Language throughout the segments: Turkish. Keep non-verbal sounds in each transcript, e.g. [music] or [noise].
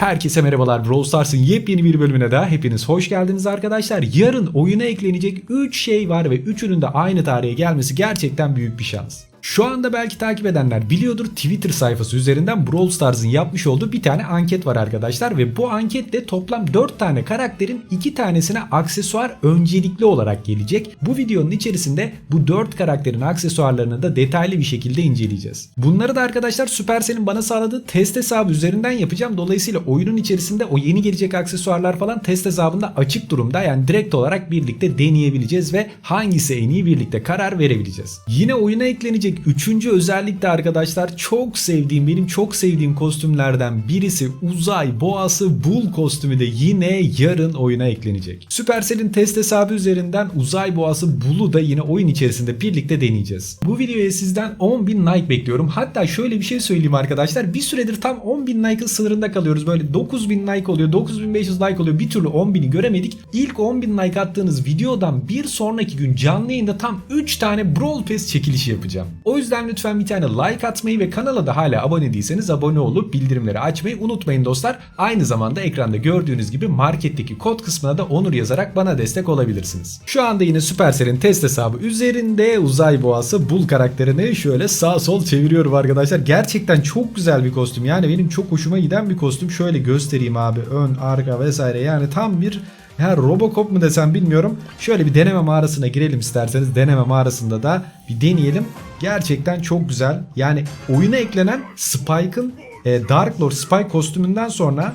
Herkese merhabalar Brawl Stars'ın yepyeni bir bölümüne daha hepiniz hoş geldiniz arkadaşlar. Yarın oyuna eklenecek 3 şey var ve üçünün de aynı tarihe gelmesi gerçekten büyük bir şans. Şu anda belki takip edenler biliyordur Twitter sayfası üzerinden Brawl Stars'ın yapmış olduğu bir tane anket var arkadaşlar ve bu ankette toplam 4 tane karakterin 2 tanesine aksesuar öncelikli olarak gelecek. Bu videonun içerisinde bu 4 karakterin aksesuarlarını da detaylı bir şekilde inceleyeceğiz. Bunları da arkadaşlar Supercell'in bana sağladığı test hesabı üzerinden yapacağım. Dolayısıyla oyunun içerisinde o yeni gelecek aksesuarlar falan test hesabında açık durumda. Yani direkt olarak birlikte deneyebileceğiz ve hangisi en iyi birlikte karar verebileceğiz. Yine oyuna eklenecek üçüncü özellik de arkadaşlar çok sevdiğim benim çok sevdiğim kostümlerden birisi uzay boğası Bull kostümü de yine yarın oyuna eklenecek. Supercell'in test hesabı üzerinden uzay boğası Bull'u da yine oyun içerisinde birlikte deneyeceğiz. Bu videoya sizden 10.000 like bekliyorum. Hatta şöyle bir şey söyleyeyim arkadaşlar. Bir süredir tam 10.000 like'ın sınırında kalıyoruz. Böyle 9.000 like oluyor, 9.500 like oluyor. Bir türlü 10.000'i göremedik. İlk 10.000 like attığınız videodan bir sonraki gün canlı yayında tam 3 tane Brawl Pass çekilişi yapacağım. O yüzden lütfen bir tane like atmayı ve kanala da hala abone değilseniz abone olup bildirimleri açmayı unutmayın dostlar. Aynı zamanda ekranda gördüğünüz gibi marketteki kod kısmına da onur yazarak bana destek olabilirsiniz. Şu anda yine Supercell'in test hesabı üzerinde uzay boğası Bull karakterini şöyle sağ sol çeviriyorum arkadaşlar. Gerçekten çok güzel bir kostüm. Yani benim çok hoşuma giden bir kostüm. Şöyle göstereyim abi. Ön, arka vesaire. Yani tam bir ya Robocop mu desem bilmiyorum. Şöyle bir deneme mağarasına girelim isterseniz. Deneme mağarasında da bir deneyelim. Gerçekten çok güzel. Yani oyuna eklenen Spike'ın e, Dark Lord Spike kostümünden sonra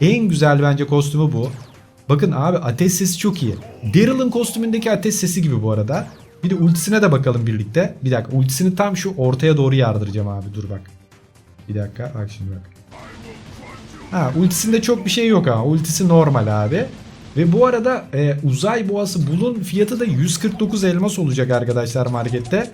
en güzel bence kostümü bu. Bakın abi ateş sesi çok iyi. Daryl'ın kostümündeki ateş sesi gibi bu arada. Bir de ultisine de bakalım birlikte. Bir dakika ultisini tam şu ortaya doğru yardıracağım abi dur bak. Bir dakika bak şimdi bak. Ha ultisinde çok bir şey yok ama ultisi normal abi. Ve bu arada e, uzay boğası bulun fiyatı da 149 elmas olacak arkadaşlar markette.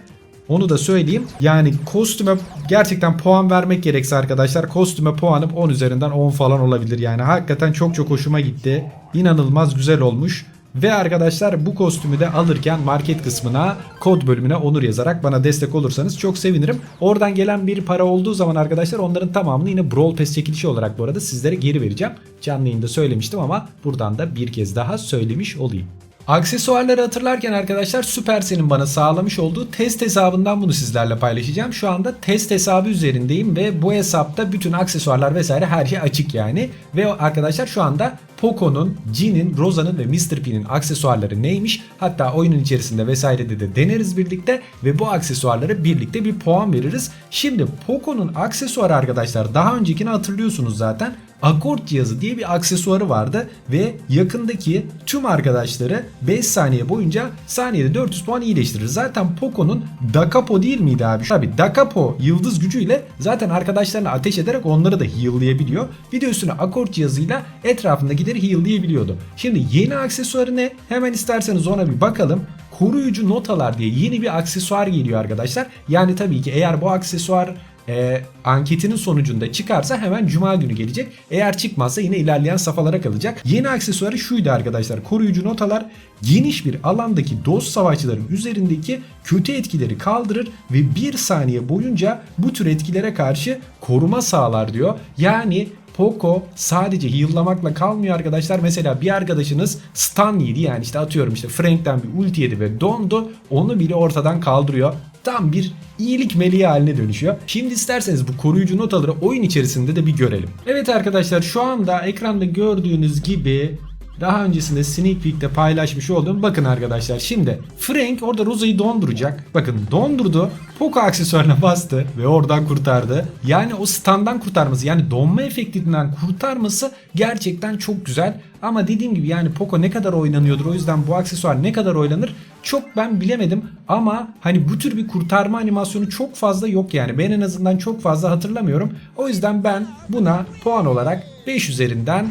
Onu da söyleyeyim. Yani kostüme gerçekten puan vermek gerekse arkadaşlar kostüme puanım 10 üzerinden 10 falan olabilir. Yani hakikaten çok çok hoşuma gitti. İnanılmaz güzel olmuş. Ve arkadaşlar bu kostümü de alırken market kısmına kod bölümüne onur yazarak bana destek olursanız çok sevinirim. Oradan gelen bir para olduğu zaman arkadaşlar onların tamamını yine Brawl Pass çekilişi olarak bu arada sizlere geri vereceğim. Canlı yayında söylemiştim ama buradan da bir kez daha söylemiş olayım. Aksesuarları hatırlarken arkadaşlar Supercell'in bana sağlamış olduğu test hesabından bunu sizlerle paylaşacağım. Şu anda test hesabı üzerindeyim ve bu hesapta bütün aksesuarlar vesaire her şey açık yani. Ve arkadaşlar şu anda Poco'nun, Jin'in, Rosa'nın ve Mr. P'nin aksesuarları neymiş? Hatta oyunun içerisinde vesairede de deneriz birlikte ve bu aksesuarlara birlikte bir puan veririz. Şimdi Poco'nun aksesuarı arkadaşlar daha öncekini hatırlıyorsunuz zaten. Akort cihazı diye bir aksesuarı vardı ve yakındaki tüm arkadaşları 5 saniye boyunca saniyede 400 puan iyileştirir. Zaten Poco'nun Dakapo değil miydi abi? Tabi Dakapo yıldız gücüyle zaten arkadaşlarına ateş ederek onları da heal'layabiliyor. Bir de üstüne akort cihazıyla etrafındakileri heal'layabiliyordu. Şimdi yeni aksesuarı ne? Hemen isterseniz ona bir bakalım koruyucu notalar diye yeni bir aksesuar geliyor arkadaşlar. Yani tabii ki eğer bu aksesuar e, anketinin sonucunda çıkarsa hemen cuma günü gelecek. Eğer çıkmazsa yine ilerleyen safhalara kalacak. Yeni aksesuarı şuydu arkadaşlar. Koruyucu notalar geniş bir alandaki dost savaşçıların üzerindeki kötü etkileri kaldırır ve bir saniye boyunca bu tür etkilere karşı koruma sağlar diyor. Yani Poco sadece heal'lamakla kalmıyor arkadaşlar. Mesela bir arkadaşınız stun yedi yani işte atıyorum işte Frank'ten bir ulti yedi ve dondu. Onu bile ortadan kaldırıyor. Tam bir iyilik meleği haline dönüşüyor. Şimdi isterseniz bu koruyucu notaları oyun içerisinde de bir görelim. Evet arkadaşlar şu anda ekranda gördüğünüz gibi daha öncesinde Sneak Peek'te paylaşmış olduğum bakın arkadaşlar şimdi Frank orada Rosa'yı donduracak. Bakın dondurdu. Poco aksesuarına bastı ve oradan kurtardı. Yani o standdan kurtarması yani donma efektinden kurtarması gerçekten çok güzel. Ama dediğim gibi yani Poco ne kadar oynanıyordur o yüzden bu aksesuar ne kadar oynanır çok ben bilemedim. Ama hani bu tür bir kurtarma animasyonu çok fazla yok yani. Ben en azından çok fazla hatırlamıyorum. O yüzden ben buna puan olarak 5 üzerinden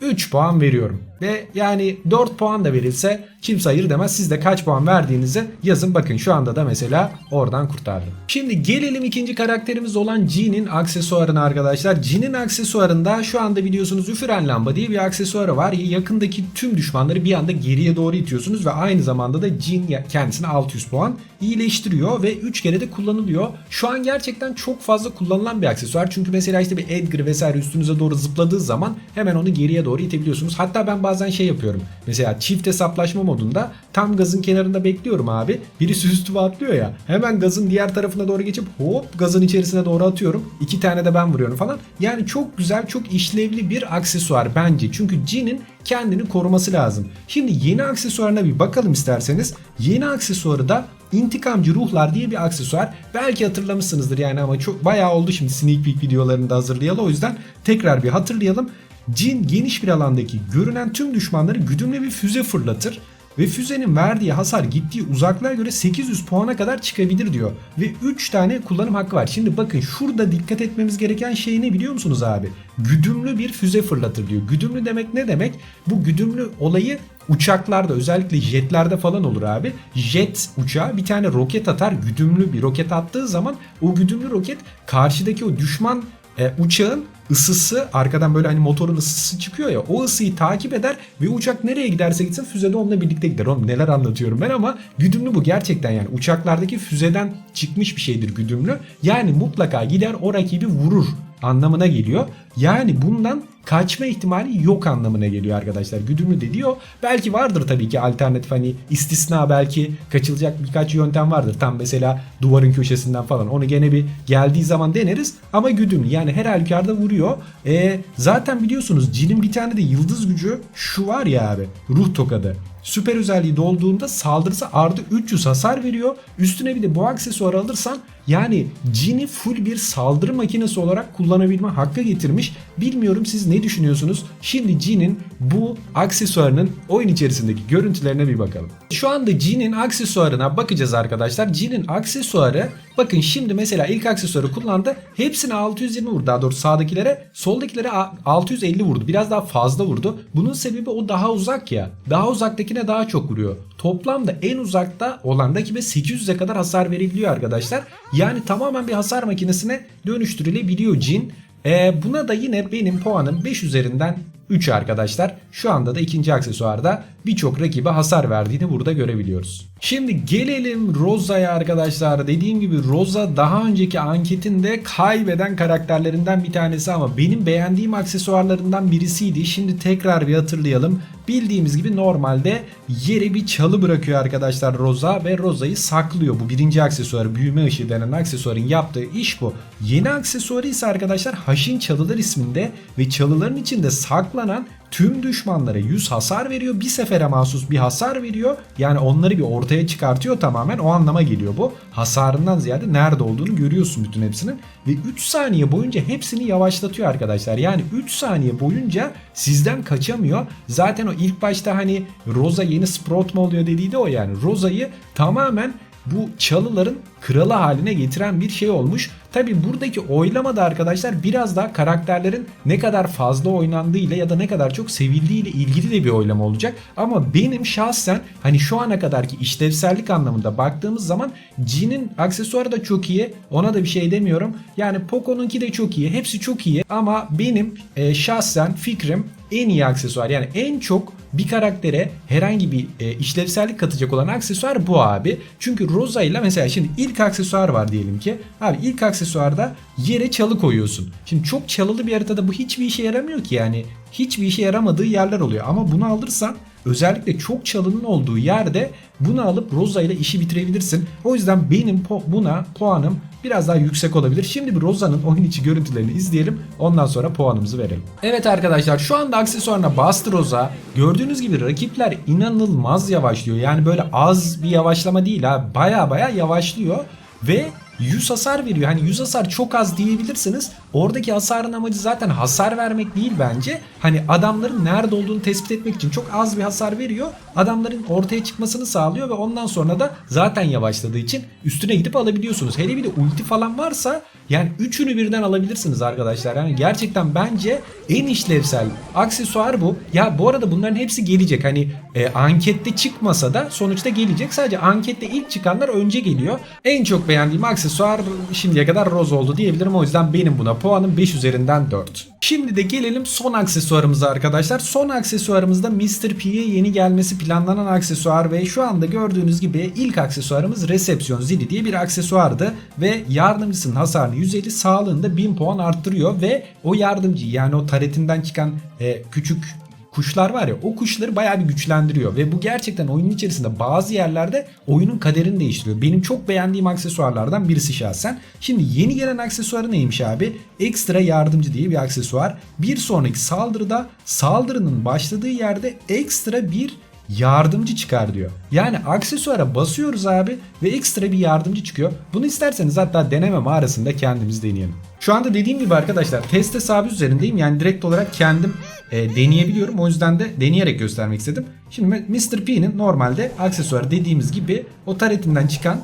3 puan veriyorum. Ve yani 4 puan da verilse kimse hayır demez. Siz de kaç puan verdiğinizi yazın. Bakın şu anda da mesela oradan kurtardım. Şimdi gelelim ikinci karakterimiz olan Jin'in aksesuarına arkadaşlar. Jin'in aksesuarında şu anda biliyorsunuz üfüren lamba diye bir aksesuarı var. Yakındaki tüm düşmanları bir anda geriye doğru itiyorsunuz ve aynı zamanda da Jin kendisine 600 puan iyileştiriyor ve 3 kere de kullanılıyor. Şu an gerçekten çok fazla kullanılan bir aksesuar. Çünkü mesela işte bir Edgar vesaire üstünüze doğru zıpladığı zaman hemen onu geriye doğru itebiliyorsunuz. Hatta ben bazen şey yapıyorum. Mesela çift hesaplaşma modunda tam gazın kenarında bekliyorum abi. Birisi üstüme atlıyor ya. Hemen gazın diğer tarafına doğru geçip hop gazın içerisine doğru atıyorum. İki tane de ben vuruyorum falan. Yani çok güzel, çok işlevli bir aksesuar bence. Çünkü Jin'in kendini koruması lazım. Şimdi yeni aksesuarına bir bakalım isterseniz. Yeni aksesuarı da İntikamcı Ruhlar diye bir aksesuar. Belki hatırlamışsınızdır yani ama çok bayağı oldu şimdi sneak peek videolarını da hazırlayalı. O yüzden tekrar bir hatırlayalım. Jin geniş bir alandaki görünen tüm düşmanları güdümlü bir füze fırlatır ve füzenin verdiği hasar gittiği uzaklığa göre 800 puana kadar çıkabilir diyor. Ve 3 tane kullanım hakkı var. Şimdi bakın şurada dikkat etmemiz gereken şey ne biliyor musunuz abi? Güdümlü bir füze fırlatır diyor. Güdümlü demek ne demek? Bu güdümlü olayı uçaklarda özellikle jetlerde falan olur abi. Jet uçağı bir tane roket atar. Güdümlü bir roket attığı zaman o güdümlü roket karşıdaki o düşman e, uçağın ısısı arkadan böyle hani motorun ısısı çıkıyor ya o ısıyı takip eder ve uçak nereye giderse gitsin füze de onunla birlikte gider. Oğlum neler anlatıyorum ben ama güdümlü bu gerçekten yani uçaklardaki füzeden çıkmış bir şeydir güdümlü. Yani mutlaka gider o rakibi vurur anlamına geliyor. Yani bundan kaçma ihtimali yok anlamına geliyor arkadaşlar. Güdümlü de diyor. Belki vardır tabii ki alternatif hani istisna belki kaçılacak birkaç yöntem vardır. Tam mesela duvarın köşesinden falan. Onu gene bir geldiği zaman deneriz. Ama güdümlü yani her halükarda vuruyor. E, zaten biliyorsunuz Cin'in bir tane de yıldız gücü şu var ya abi. Ruh tokadı. Süper özelliği dolduğunda saldırısı ardı 300 hasar veriyor. Üstüne bir de bu aksesuarı alırsan yani Jin'i full bir saldırı makinesi olarak kullanabilme hakkı getirmiş. Bilmiyorum siz ne düşünüyorsunuz? Şimdi Jin'in bu aksesuarının oyun içerisindeki görüntülerine bir bakalım. Şu anda Jin'in aksesuarına bakacağız arkadaşlar. Jin'in aksesuarı bakın şimdi mesela ilk aksesuarı kullandı. Hepsine 620 vurdu. Daha doğrusu sağdakilere soldakilere 650 vurdu. Biraz daha fazla vurdu. Bunun sebebi o daha uzak ya. Daha uzaktakine daha çok vuruyor. Toplamda en uzakta olan rakibe 800'e kadar hasar verebiliyor arkadaşlar. Yani tamamen bir hasar makinesine dönüştürülebiliyor Jin. Ee, buna da yine benim puanım 5 üzerinden 3 arkadaşlar. Şu anda da ikinci aksesuarda birçok rakibe hasar verdiğini burada görebiliyoruz. Şimdi gelelim Rosa'ya arkadaşlar. Dediğim gibi Rosa daha önceki anketinde kaybeden karakterlerinden bir tanesi ama benim beğendiğim aksesuarlarından birisiydi. Şimdi tekrar bir hatırlayalım. Bildiğimiz gibi normalde yere bir çalı bırakıyor arkadaşlar Rosa ve Rosa'yı saklıyor. Bu birinci aksesuar büyüme ışığı denen aksesuarın yaptığı iş bu. Yeni aksesuarı ise arkadaşlar Haşin Çalılar isminde ve çalıların içinde saklanan tüm düşmanlara 100 hasar veriyor. Bir sefere mahsus bir hasar veriyor. Yani onları bir ortaya çıkartıyor tamamen. O anlama geliyor bu. Hasarından ziyade nerede olduğunu görüyorsun bütün hepsinin. Ve 3 saniye boyunca hepsini yavaşlatıyor arkadaşlar. Yani 3 saniye boyunca sizden kaçamıyor. Zaten o ilk başta hani Rosa yeni Sprout mu oluyor dediği de o yani. Rosa'yı tamamen bu çalıların kralı haline getiren bir şey olmuş. Tabi buradaki oylamada arkadaşlar biraz daha karakterlerin ne kadar fazla oynandığı ile ya da ne kadar çok sevildiği ile ilgili de bir oylama olacak. Ama benim şahsen hani şu ana kadarki işlevsellik anlamında baktığımız zaman Jin'in aksesuarı da çok iyi. Ona da bir şey demiyorum. Yani Poco'nunki de çok iyi. Hepsi çok iyi. Ama benim e, şahsen fikrim en iyi aksesuar yani en çok bir karaktere herhangi bir e, işlevsellik katacak olan aksesuar bu abi. Çünkü Rosa ile mesela şimdi ilk aksesuar var diyelim ki. Abi ilk aksesuarda yere çalı koyuyorsun. Şimdi çok çalılı bir haritada bu hiçbir işe yaramıyor ki yani. Hiçbir işe yaramadığı yerler oluyor. Ama bunu alırsan özellikle çok çalının olduğu yerde bunu alıp Rosa ile işi bitirebilirsin. O yüzden benim buna puanım biraz daha yüksek olabilir. Şimdi bir Rosa'nın oyun içi görüntülerini izleyelim. Ondan sonra puanımızı verelim. Evet arkadaşlar şu anda aksesuarına bastı Rosa. Gördüğünüz gibi rakipler inanılmaz yavaşlıyor. Yani böyle az bir yavaşlama değil ha. Baya baya yavaşlıyor. Ve 100 hasar veriyor. Hani 100 hasar çok az diyebilirsiniz oradaki hasarın amacı zaten hasar vermek değil bence. Hani adamların nerede olduğunu tespit etmek için çok az bir hasar veriyor. Adamların ortaya çıkmasını sağlıyor ve ondan sonra da zaten yavaşladığı için üstüne gidip alabiliyorsunuz. Hele bir de ulti falan varsa yani üçünü birden alabilirsiniz arkadaşlar. Yani gerçekten bence en işlevsel aksesuar bu. Ya bu arada bunların hepsi gelecek. Hani e, ankette çıkmasa da sonuçta gelecek. Sadece ankette ilk çıkanlar önce geliyor. En çok beğendiğim aksesuar şimdiye kadar Rose oldu diyebilirim. O yüzden benim buna puanım 5 üzerinden 4. Şimdi de gelelim son aksesuarımıza arkadaşlar. Son aksesuarımızda Mr. P'ye yeni gelmesi planlanan aksesuar ve şu anda gördüğünüz gibi ilk aksesuarımız resepsiyon zili diye bir aksesuardı ve yardımcısının hasarını 150 sağlığını da 1000 puan arttırıyor ve o yardımcı yani o taretinden çıkan e, küçük kuşlar var ya o kuşları bayağı bir güçlendiriyor ve bu gerçekten oyunun içerisinde bazı yerlerde oyunun kaderini değiştiriyor. Benim çok beğendiğim aksesuarlardan birisi şahsen. Şimdi yeni gelen aksesuarı neymiş abi? Ekstra yardımcı diye bir aksesuar. Bir sonraki saldırıda saldırının başladığı yerde ekstra bir yardımcı çıkar diyor. Yani aksesuara basıyoruz abi ve ekstra bir yardımcı çıkıyor. Bunu isterseniz hatta deneme mağarasında kendimiz deneyelim. Şu anda dediğim gibi arkadaşlar test hesabı üzerindeyim. Yani direkt olarak kendim e, deneyebiliyorum. O yüzden de deneyerek göstermek istedim. Şimdi Mr. P'nin normalde aksesuarı dediğimiz gibi o taretinden çıkan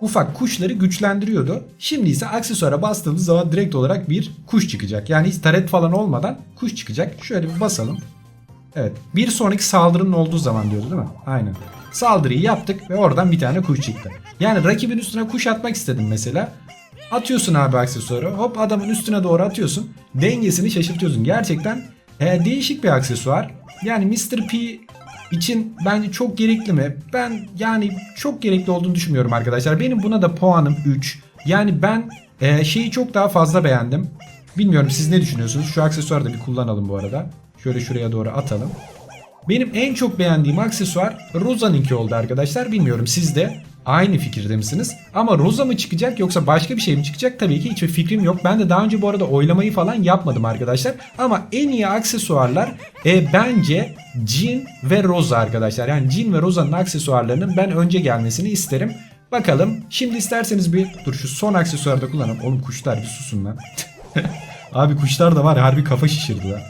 ufak kuşları güçlendiriyordu. Şimdi ise aksesuara bastığımız zaman direkt olarak bir kuş çıkacak. Yani hiç taret falan olmadan kuş çıkacak. Şöyle bir basalım. Evet. Bir sonraki saldırının olduğu zaman diyordu değil mi? Aynen. Saldırıyı yaptık ve oradan bir tane kuş çıktı. Yani rakibin üstüne kuş atmak istedim mesela. Atıyorsun abi aksesuarı. Hop adamın üstüne doğru atıyorsun. Dengesini şaşırtıyorsun. Gerçekten e, değişik bir aksesuar. Yani Mr. P için bence çok gerekli mi? Ben yani çok gerekli olduğunu düşünmüyorum arkadaşlar. Benim buna da puanım 3. Yani ben e, şeyi çok daha fazla beğendim. Bilmiyorum siz ne düşünüyorsunuz? Şu aksesuarı da bir kullanalım bu arada. Şöyle şuraya doğru atalım. Benim en çok beğendiğim aksesuar Rosa'nınki oldu arkadaşlar. Bilmiyorum siz de aynı fikirde misiniz? Ama Rosa mı çıkacak yoksa başka bir şey mi çıkacak? Tabii ki hiçbir fikrim yok. Ben de daha önce bu arada oylamayı falan yapmadım arkadaşlar. Ama en iyi aksesuarlar e, bence Jin ve Rosa arkadaşlar. Yani Jin ve Rosa'nın aksesuarlarının ben önce gelmesini isterim. Bakalım. Şimdi isterseniz bir dur şu son aksesuarı da kullanalım. Oğlum kuşlar bir susun lan. [laughs] Abi kuşlar da var ya, harbi kafa şişirdi lan.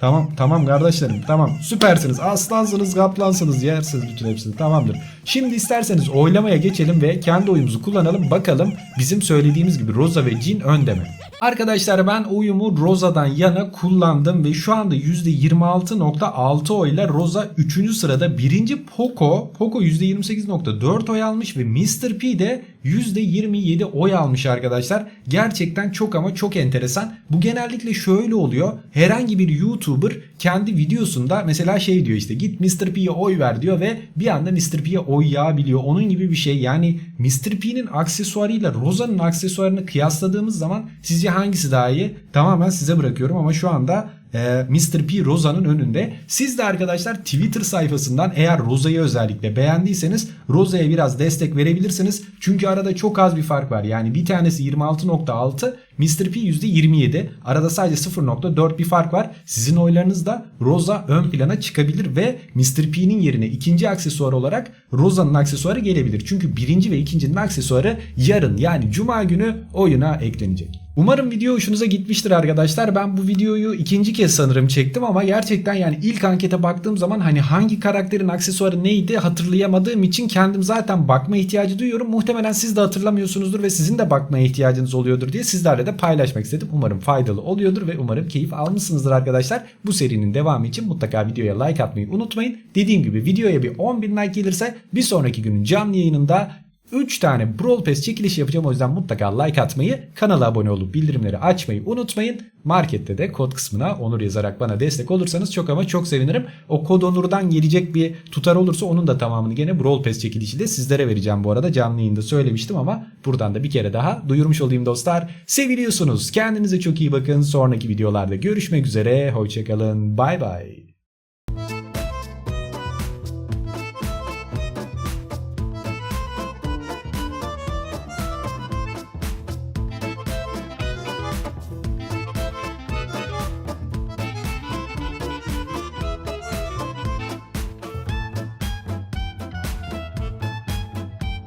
Tamam tamam kardeşlerim tamam. Süpersiniz. Aslansınız kaplansınız yersiniz bütün hepsini. Tamamdır. Şimdi isterseniz oylamaya geçelim ve kendi oyumuzu kullanalım bakalım bizim söylediğimiz gibi Rosa ve Jin önde mi? Arkadaşlar ben oyumu Rosa'dan yana kullandım ve şu anda %26.6 oyla Rosa 3. sırada. Birinci Poco, Poco %28.4 oy almış ve Mr. P de %27 oy almış arkadaşlar. Gerçekten çok ama çok enteresan. Bu genellikle şöyle oluyor. Herhangi bir YouTuber kendi videosunda mesela şey diyor işte git Mr. P'ye oy ver diyor ve bir anda Mr. P'ye oy yağabiliyor. Onun gibi bir şey. Yani Mr. P'nin aksesuarıyla Rosa'nın aksesuarını kıyasladığımız zaman sizce hangisi daha iyi? Tamamen size bırakıyorum ama şu anda Mr. P Rosa'nın önünde. Siz de arkadaşlar Twitter sayfasından eğer Rosa'yı özellikle beğendiyseniz Rosa'ya biraz destek verebilirsiniz. Çünkü arada çok az bir fark var. Yani bir tanesi 26.6 Mr. P %27. Arada sadece 0.4 bir fark var. Sizin oylarınızda Rosa ön plana çıkabilir ve Mr. P'nin yerine ikinci aksesuar olarak Rosa'nın aksesuarı gelebilir. Çünkü birinci ve ikincinin aksesuarı yarın yani cuma günü oyuna eklenecek. Umarım video hoşunuza gitmiştir arkadaşlar. Ben bu videoyu ikinci kez sanırım çektim ama gerçekten yani ilk ankete baktığım zaman hani hangi karakterin aksesuarı neydi hatırlayamadığım için kendim zaten bakma ihtiyacı duyuyorum. Muhtemelen siz de hatırlamıyorsunuzdur ve sizin de bakmaya ihtiyacınız oluyordur diye sizlerle de paylaşmak istedim. Umarım faydalı oluyordur ve umarım keyif almışsınızdır arkadaşlar. Bu serinin devamı için mutlaka videoya like atmayı unutmayın. Dediğim gibi videoya bir 10.000 like gelirse bir sonraki günün canlı yayınında 3 tane Brawl Pass çekilişi yapacağım o yüzden mutlaka like atmayı, kanala abone olup bildirimleri açmayı unutmayın. Markette de kod kısmına Onur yazarak bana destek olursanız çok ama çok sevinirim. O kod Onur'dan gelecek bir tutar olursa onun da tamamını gene Brawl Pass çekilişi de sizlere vereceğim bu arada. Canlı yayında söylemiştim ama buradan da bir kere daha duyurmuş olayım dostlar. Seviliyorsunuz. Kendinize çok iyi bakın. Sonraki videolarda görüşmek üzere. Hoşçakalın. Bay bay.